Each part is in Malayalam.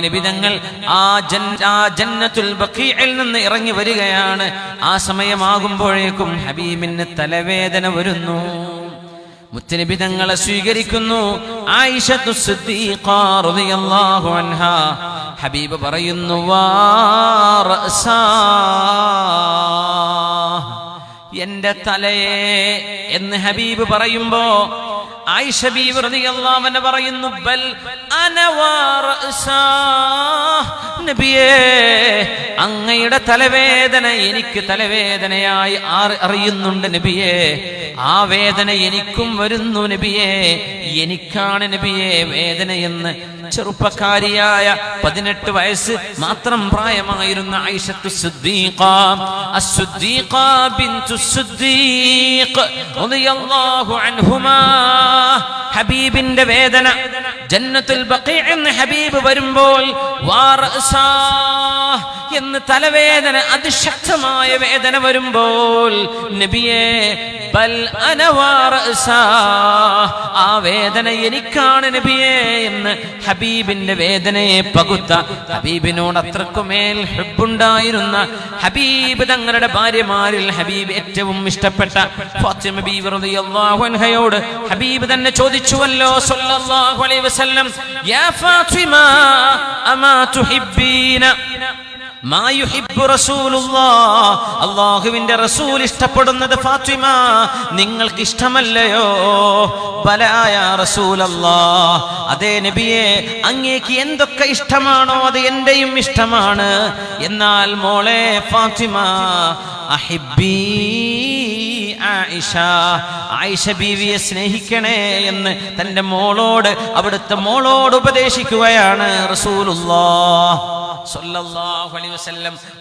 നബിതങ്ങൾ ആ ആ ജന്നത്തുൽ ബഖീഇൽ നിന്ന് ഇറങ്ങി വരികയാണ്. ആ സമയമാകുമ്പോഴേക്കും ഹബീബിന് തലവേദന വരുന്നു. മുത്തനിബിതങ്ങളെ സ്വീകരിക്കുന്നു. ആയിഷത്തു ഹബീബ് പറയുന്നു എന്റെ തലയെ എന്ന് ഹബീബ് പറയുമ്പോ ആയിഷ ബീവ് റളിയല്ലാഹു അൻഹ പറയുന്നു ബൽ നബിയേ അങ്ങയുടെ തലവേദന എനിക്ക് തലവേദനയായി അറിയുന്നുണ്ട് നബിയേ ആ വേദന എനിക്കും വരുന്നു നബിയേ എനിക്കാണ് നബിയേ വേദനയെന്ന് ചെറുപ്പക്കാരിയായ പതിനെട്ട് വയസ്സ് മാത്രം പ്രായമായിരുന്ന ഐഷത്തു ഹബീബിന്റെ വേദന. ജന്നത്തുൽ എന്ന് ഹബീബ് വരുമ്പോൾ എന്ന് തലവേദന അതിശക്തമായ വേദന വരുമ്പോൾ നബിയെ ബൽ ആ വേദന എനിക്കാണ് നബിയെ എന്ന് ഹബീബിന്റെ വേദനയെ പകുത്ത ഹബീബിനോട് അത്രക്കുമേൽ ഹെബുണ്ടായിരുന്ന ഹബീബ് തങ്ങളുടെ ഭാര്യമാരിൽ ഹബീബ് ഏറ്റവും ഇഷ്ടപ്പെട്ട ഫാത്തിമ ബീവി അൻഹയോട് ഹബീബ് തന്നെ ചോദിച്ചുവല്ലോ സല്ലല്ലാഹു അലൈഹി വസല്ലം യാ ഫാത്തിമ അമാ അല്ലാഹുവിന്റെ റസൂൽ ഇഷ്ടപ്പെടുന്നത് ഫാത്തിമ. നിങ്ങൾക്ക് ഇഷ്ടമല്ലയോ ബലായ അല്ലാ അതേ നബിയെ അങ്ങേക്ക് എന്തൊക്കെ ഇഷ്ടമാണോ അത് എന്റെയും ഇഷ്ടമാണ്. എന്നാൽ മോളെ ഫാത്തിമ അഹിബ്ബീ. ആയിഷ ആയിഷ ബീവിയെ സ്നേഹിക്കണേ എന്ന് തന്റെ മോളോട് അവിടുത്തെ മോളോട് ഉപദേശിക്കുകയാണ്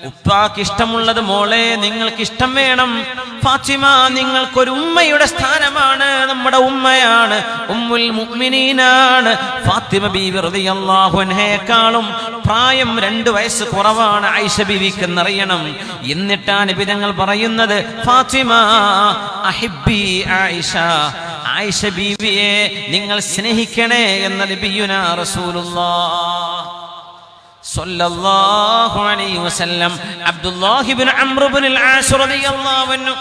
ഉപ്പാക്കിഷ്ടമുള്ളത് ഉപ്പാക്ക് മോളെ നിങ്ങൾക്ക് ഇഷ്ടം വേണം. ഫാത്തിമ നിങ്ങൾക്കൊരു ഉമ്മയുടെ സ്ഥാനമാണ് നമ്മുടെ ഉമ്മയാണ്. ഉമ്മുൽ മുഅ്മിനീനാണ്. ഫാത്തിമ ബീവി റളിയല്ലാഹു അൻഹയെക്കാളും പ്രായം രണ്ട് വയസ്സ് കുറവാണ് ആയിഷ ബിവിക്ക് എന്നറിയണം. എന്നിട്ടാണ് വിധങ്ങൾ പറയുന്നത് ഫാത്തിമ അഹിബ്ബി ആയിഷ ആയിഷ ബീവിയെ നിങ്ങൾ സ്നേഹിക്കണേ എന്ന നബിയുന റസൂലുള്ളാഹ് സല്ലല്ലാഹു അലൈഹി വസല്ലം. Abdullahi ibn Amr ibnul As റളിയല്ലാഹു അൻഹു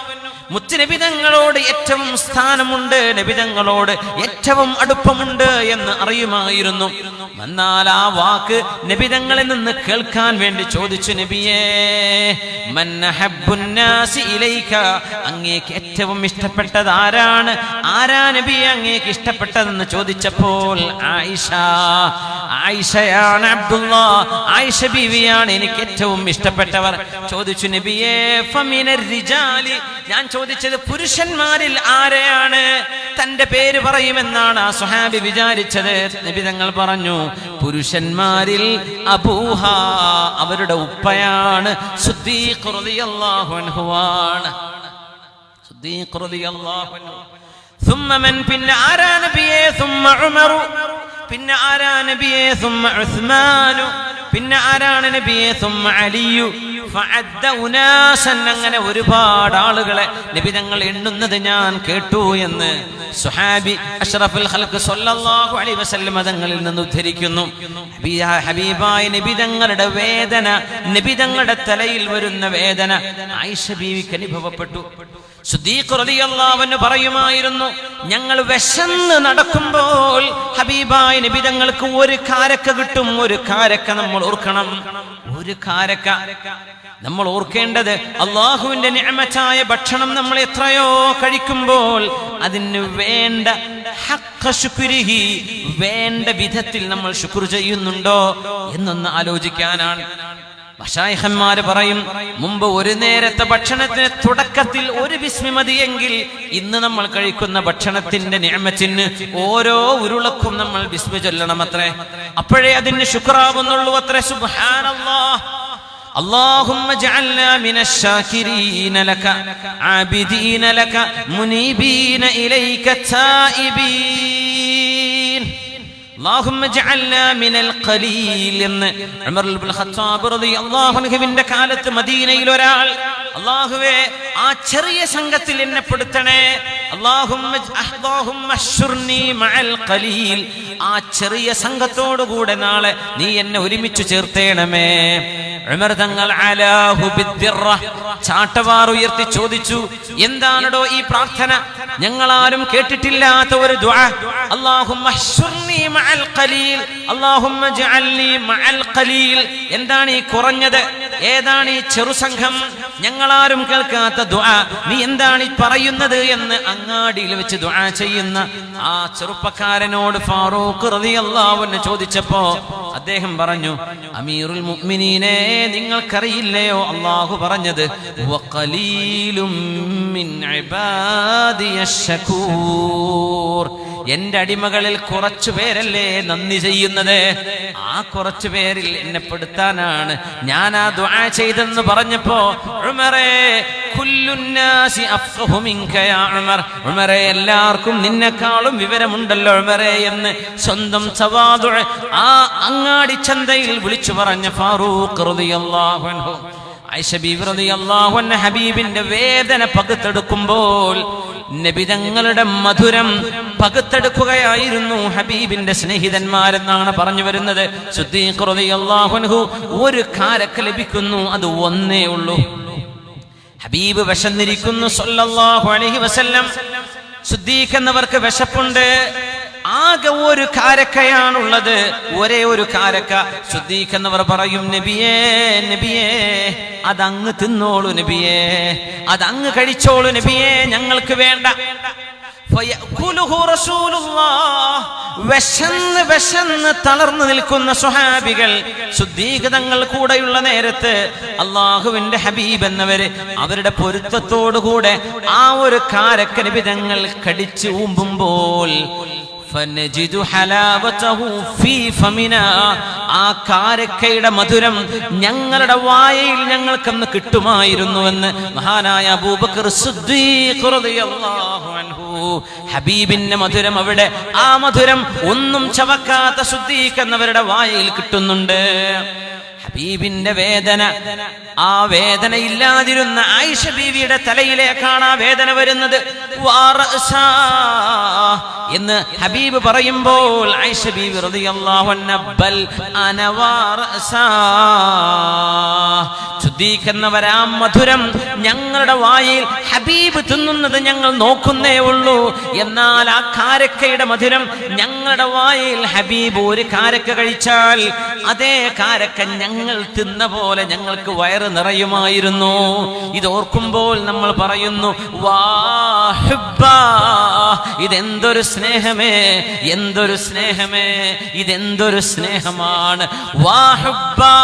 മുത്തുനബി തങ്ങളോട് ഏറ്റവും സ്ഥാനമുണ്ട് നബിതങ്ങളോട് ഏറ്റവും അടുപ്പമുണ്ട് എന്ന് അറിയുമായിരുന്നു. എന്നാൽ ആ വാക്ക് നബിതങ്ങളിൽ നിന്ന് കേൾക്കാൻ വേണ്ടി ചോദിച്ചു നബിയേ അങ്ങേക്ക് ഏറ്റവും ഇഷ്ടപ്പെട്ടത് ആരാണ്? ആരാ നബിയെ അങ്ങേക്ക് ഇഷ്ടപ്പെട്ടതെന്ന് ചോദിച്ചപ്പോൾ ആയിഷ. ആയിഷയാണ് അബ്ദുള്ള. ആയിഷ ബിവിയാണ് എനിക്ക് ഏറ്റവും ഇഷ്ടപ്പെട്ടവർ. ചോദിച്ചു നബിയേ റിജാലി ഞാൻ ചോദിച്ചത് പുരുഷന്മാരിൽ ആരെയാണ്? തന്റെ പേര് പറയുമെന്നാണ് ആ സുഹാബി വിചാരിച്ചത്. നബി തങ്ങൾ പറഞ്ഞു പുരുഷന്മാരിൽ അബൂഹ അവരുടെ ഉപ്പയാണ് സുദ്ദീഖ്ലാഹുവാണ് സുദ്ദീഖ് പിന്നെ ആരാ നബിയെ? പിന്നെ ആരാ നബിയെ സുമ്മ ഉസ്മാനു പിന്നെ ആരാണ് നബിയെ സുമ്മ അലിയു അങ്ങനെ ഒരുപാട് ആളുകളെ നബി തങ്ങൾ എണ്ണുന്നത് ഞാൻ കേട്ടു എന്ന് സുഹാബി അഷ്റഫുൽ ഖൽഖ് സല്ലല്ലാഹു അലൈഹി വസല്ലം തങ്ങളിൽ നിന്ന് ഉദ്ധരിക്കുന്നു. ഹബീ- ഹബീബായ നബി തങ്ങളുടെ വേദന നബി തങ്ങളുടെ തലയിൽ വരുന്ന വേദന ആയിഷ ബീവിക്ക് അനുഭവപ്പെട്ടു. സുദീഖ് റളിയല്ലാഹു അൻഹു പറയുമായിരുന്നു ഞങ്ങൾ വിശന്ന് നടക്കുമ്പോൾ ഹബീബായ നബി തങ്ങൾക്ക് ഒരു കാരക്ക കിട്ടും ഒരു കാരക്ക നമ്മൾ ഓർക്കണം. ഒരു കാരക്ക. നമ്മൾ ഓർക്കേണ്ടത് അള്ളാഹുവിന്റെ നിയമച്ചായ ഭക്ഷണം നമ്മൾ എത്രയോ കഴിക്കുമ്പോൾ അതിന് വേണ്ട വേണ്ട വിധത്തിൽ നമ്മൾ ശുക്ർ ചെയ്യുന്നുണ്ടോ എന്നൊന്ന് ആലോചിക്കാനാണ്. ഭഷായഹന്മാര് പറയും മുമ്പ് ഒരു നേരത്തെ ഭക്ഷണത്തിന് തുടക്കത്തിൽ ഒരു വിസ്മി മതിയെങ്കിൽ ഇന്ന് നമ്മൾ കഴിക്കുന്ന ഭക്ഷണത്തിന്റെ നിയമത്തിന് ഓരോ ഉരുളക്കും നമ്മൾ വിസ്മി ചൊല്ലണം അത്രേ അപ്പോഴേ അതിന് ശുക്രാവുന്നുള്ളൂ അത്രേ സുബ്ഹാനല്ലാഹ് اللهم اجعلنا من الشاكرين لك عابدين لك منيبين إليك تائبين അൻഹുവിന്റെ കാലത്ത് മദീനയിൽ ഒരാൾ അല്ലാഹുവേ ആ ചെറിയ സംഘത്തിൽ എന്നെ പെടുത്തണേ. ആ ചെറിയ സംഘത്തോടുകൂടെ നാളെ നീ എന്നെ ഒരുമിച്ച് ചേർത്തേണമേ. തങ്ങൾ ചാട്ടവാർ ഉയർത്തി ചോദിച്ചു എന്താണടോ ഈ പ്രാർത്ഥന? ഞങ്ങളാരും കേട്ടിട്ടില്ലാത്ത ഒരു ദുആ. അല്ലാഹുമ്മ എന്താണ് ഈ കുറഞ്ഞത്? ഏതാണ് ഈ ചെറുസംഘം ഞങ്ങളാരും കേൾക്കാത്ത ദുആ. നീ എന്താണ് ഈ പറയുന്നത് എന്ന് അങ്ങാടിയിൽ വെച്ച് ദുആ ചെയ്യുന്ന ആ ചെറുപ്പക്കാരനോട് ഫാറൂഖ് റളിയല്ലാഹു അൻഹു ചോദിച്ചപ്പോ അദ്ദേഹം പറഞ്ഞു അമീറുൽ മുഅ്മിനീനെ നിങ്ങൾക്കറിയില്ലയോ? അള്ളാഹു പറഞ്ഞത് വഖലീലും മിൻ എന്റെ അടിമകളിൽ കുറച്ചു പേരല്ലേ നന്ദി ചെയ്യുന്നത്? ആ കുറച്ചു പേരിൽ എന്നെ പെടുത്താനാണ് ഞാൻ ആ ദുആ ചെയ്തെന്ന് പറഞ്ഞപ്പോ എല്ലാവർക്കും നിന്നെക്കാളും വിവരമുണ്ടല്ലോ ഉമറേ എന്ന് സ്വന്തം സവാദു ആ അങ്ങാടി ചന്തയിൽ വിളിച്ചു പറഞ്ഞ ഫാറൂഖ് റളിയല്ലാഹു അൻഹു. ഹബീബിന്റെ വേദന പകുത്തെടുക്കുമ്പോൾ നബിതങ്ങളുടെ മധുരം പകുത്തെടുക്കുകയായിരുന്നു ഹബീബിന്റെ സ്നേഹിതന്മാരെന്നാണ് പറഞ്ഞു വരുന്നത്. അൻഹു ഒരു കാരക്ക ലഭിക്കുന്നു അത് ഒന്നേ ഉള്ളൂ. ഹബീബ് വിശന്നിരിക്കുന്നു സല്ലല്ലാഹു അലൈഹി വസല്ലം. സിദ്ദീഖ് എന്നവർക്ക് വിശപ്പുണ്ട്. ആകെ ഒരു കാരക്കയാണുള്ളത്. ഒരേ ഒരു കാരക്ക. സുദ്ദീഖ് എന്നവർ പറയും നബിയേ നബിയേ അതങ്ങ് തിന്നോളൂ നബിയേ. അതങ്ങ് കഴിച്ചോളൂ നബിയേ ഞങ്ങൾക്ക് വേണ്ട. വിശന്ന് വിശന്ന് തളർന്നു നിൽക്കുന്ന സ്വഹാബികൾ ശുദ്ധീകൃതങ്ങൾ കൂടെയുള്ള നേരത്ത് അള്ളാഹുവിന്റെ ഹബീബ് എന്നവര് അവരുടെ പൊരുത്തത്തോടുകൂടെ ആ ഒരു കാരക്കന് വിധങ്ങൾ കടിച്ച് ഊമ്പുമ്പോൾ ആ കാരക്കയുടെ മധുരം ഞങ്ങളുടെ വായയിൽ ഞങ്ങൾക്കന്ന് കിട്ടുമായിരുന്നുവെന്ന് മഹാനായ അബൂബക്കർ ഹബീബിന്റെ മധുരം അവിടെ ആ മധുരം ഒന്നും ചവക്കാത്ത എന്നവരുടെ വായയിൽ കിട്ടുന്നുണ്ട്. ഹബീബിന്റെ വേദന. ആ വേദന ഇല്ലാതിരുന്ന ആയിഷ ബീവിയുടെ തലയിലേക്കാണ് ആ വേദന വരുന്നത്. എന്ന് ഹബീബ് പറയുമ്പോൾ ആയിഷ ബീവി വാറഅസാ ശുദ്ധീകരിക്കുന്നവരാ മധുരം ഞങ്ങളുടെ വായിൽ ഹബീബ് തിന്നുന്നത് ഞങ്ങൾ നോക്കുന്നേ ഉള്ളൂ. എന്നാൽ ആ കാരക്കയുടെ മധുരം ഞങ്ങളുടെ വായിൽ ഹബീബ് ഒരു കാരക്ക കഴിച്ചാൽ അതേ കാരക്ക ഞങ്ങൾ തിന്ന പോലെ ഞങ്ങൾക്ക് വയറ് നിറയുമായിരുന്നു. ഇത് ഓർക്കുമ്പോൾ നമ്മൾ പറയുന്നു വാ ഇതെന്തൊരു സ്നേഹമേ എന്തൊരു സ്നേഹമേ ഇതെന്തൊരു സ്നേഹമാണ്. വാ ഹുബ്ബാ.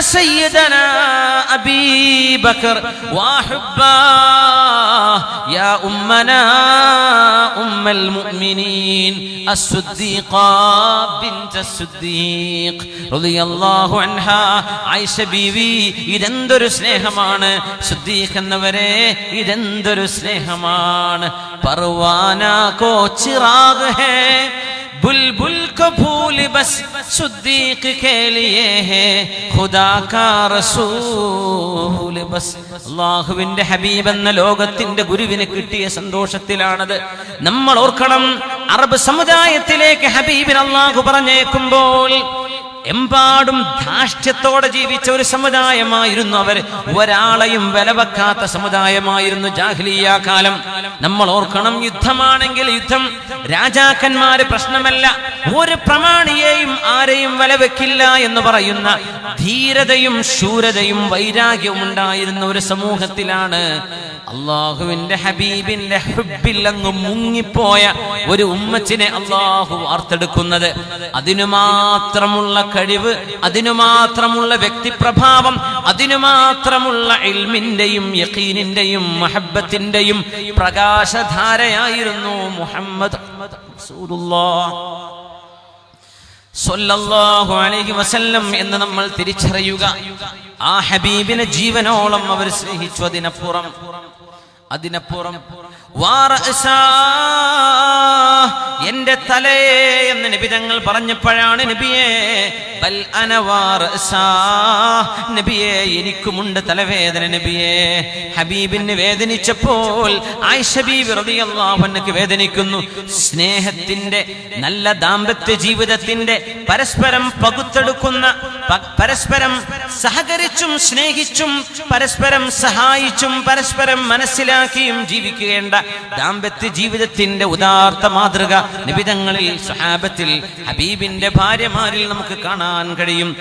سيدنا أبي بكر وأحباه يا أمنا أم المؤمنين الصديقة بنت الصديق رضي الله عنها عائشة بيبي إذن درس لهمان صديق النوري إذن درس لهمان پروانا کو چراغ ہے बुलबुल को भूल बस सुद्दीक के लिए है खुदा का रसूल बस അള്ളാഹുവിന്റെ ഹബീബ് എന്ന ലോകത്തിന്റെ ഗുരുവിന് കിട്ടിയ സന്തോഷത്തിലാണത് നമ്മൾ ഓർക്കണം അറബ് സമുദായത്തിലേക്ക് ഹബീബിന് അള്ളാഹു പറഞ്ഞേക്കുമ്പോൾ എമ്പാടും ധാഷ്ട്യത്തോടെ ജീവിച്ച ഒരു സമുദായമായിരുന്നു അവർ. ഒരാളെയും വിലവെക്കാത്ത സമുദായമായിരുന്നു ജാഹ്ലിയ കാലം. നമ്മൾ ഓർക്കണം യുദ്ധമാണെങ്കിൽ യുദ്ധം. രാജാക്കന്മാര് പ്രശ്നമല്ല. ഒരു പ്രമാണിയെയും ആരെയും വിലവെക്കില്ല എന്ന് പറയുന്ന ധീരതയും ശൂരതയും വൈരാഗ്യവും ഉണ്ടായിരുന്ന ഒരു സമൂഹത്തിലാണ് അള്ളാഹുവിന്റെ ഹബീബിന്റെ ഹുബിൽ അങ്ങ് മുങ്ങിപ്പോയ ഒരു ഉമ്മച്ചിനെ അള്ളാഹു വാർത്തെടുക്കുന്നത്. അതിനു മാത്രമുള്ള കഴിവ് അതിനു മാത്രമുള്ള വ്യക്തിപ്രഭാവം അതിനു മാത്രമുള്ള ഇൽമിന്റെയും യക്കീനിന്റെയും മഹബത്തിന്റെയും പ്രകാശധാരയായിരുന്നു മുഹമ്മദ് സ്വല്ലല്ലാഹു അലൈഹി വസല്ലം എന്ന് നമ്മൾ തിരിച്ചറിയുക ആ ഹബീബിനെ ജീവനോളം അവർ സ്നേഹിച്ചു അതിനപ്പുറം അതിനപ്പുറം എന്റെ തലയെ എന്ന് നബി തങ്ങൾ പറഞ്ഞപ്പോഴാണ് നബിയെ. നബിയെ എനിക്കുമുണ്ട് തലവേദന നബിയെ. ഹബീബിന് വേദനിച്ചപ്പോൾ വേദനിക്കുന്നു. സ്നേഹത്തിന്റെ നല്ല ദാമ്പത്യ ജീവിതത്തിന്റെ പരസ്പരം പകുത്തെടുക്കുന്ന പരസ്പരം സഹകരിച്ചും സ്നേഹിച്ചും പരസ്പരം സഹായിച്ചും പരസ്പരം മനസ്സിലാക്കിയും ജീവിക്കേണ്ട ദാമ്പത്യ ജീവിതത്തിന്റെ ഉദാർത്ഥ മാതൃക നിബിതങ്ങളിൽ സഹാബത്തിൽ ഹബീബിന്റെ ഭാര്യമാരിൽ നമുക്ക് കാണാൻ കഴിയും.